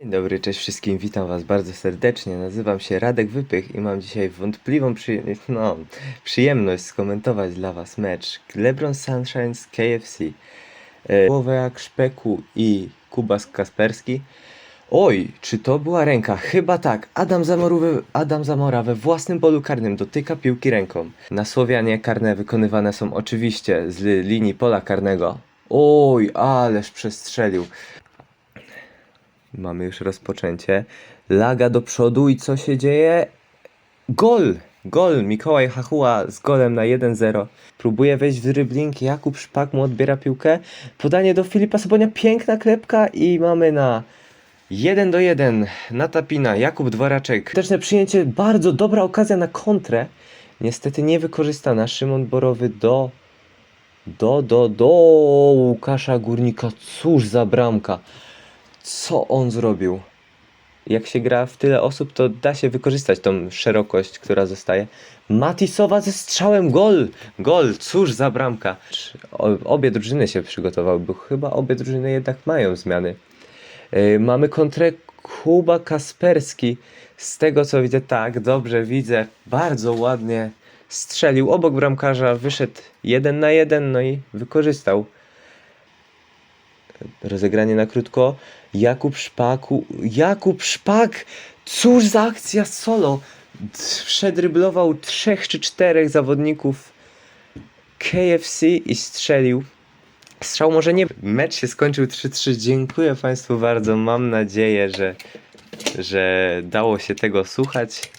Dzień dobry, cześć wszystkim, witam was bardzo serdecznie. Nazywam się Radek Wypych i mam dzisiaj wątpliwą przy... no, przyjemność skomentować dla was mecz LeBron Sunshine z KFC. E, Słowiak Szpeku i Kubas Kasperski. Oj, czy to była ręka? Chyba tak. Adam, Zamorówy, Adam Zamora we własnym polu karnym dotyka piłki ręką. Na Słowianie karne wykonywane są oczywiście z li- linii pola karnego. Oj, ależ przestrzelił. Mamy już rozpoczęcie. Laga do przodu i co się dzieje? Gol! Gol! Mikołaj Hachuła z golem na 1-0. Próbuje wejść w dribbling. Jakub Szpak mu odbiera piłkę. Podanie do Filipa Sobonia. Piękna klepka i mamy na 1 do 1. Natapina, Jakub Dworaczek. Teczne przyjęcie. Bardzo dobra okazja na kontrę. Niestety niewykorzystana. Szymon Borowy do... Do, do, do Łukasza Górnika. Cóż za bramka co on zrobił. Jak się gra w tyle osób, to da się wykorzystać tą szerokość, która zostaje. Matisowa ze strzałem gol! Gol! Cóż za bramka! Obie drużyny się przygotowały, bo chyba obie drużyny jednak mają zmiany. Yy, mamy kontrę Kuba Kasperski. Z tego co widzę, tak, dobrze widzę. Bardzo ładnie strzelił obok bramkarza, wyszedł jeden na jeden, no i wykorzystał rozegranie na krótko. Jakub Szpaku. Jakub Szpak! Cóż za akcja solo! Przedryblował trzech czy czterech zawodników KFC i strzelił. Strzał może nie. Mecz się skończył 3-3. Dziękuję Państwu bardzo. Mam nadzieję, że, że dało się tego słuchać.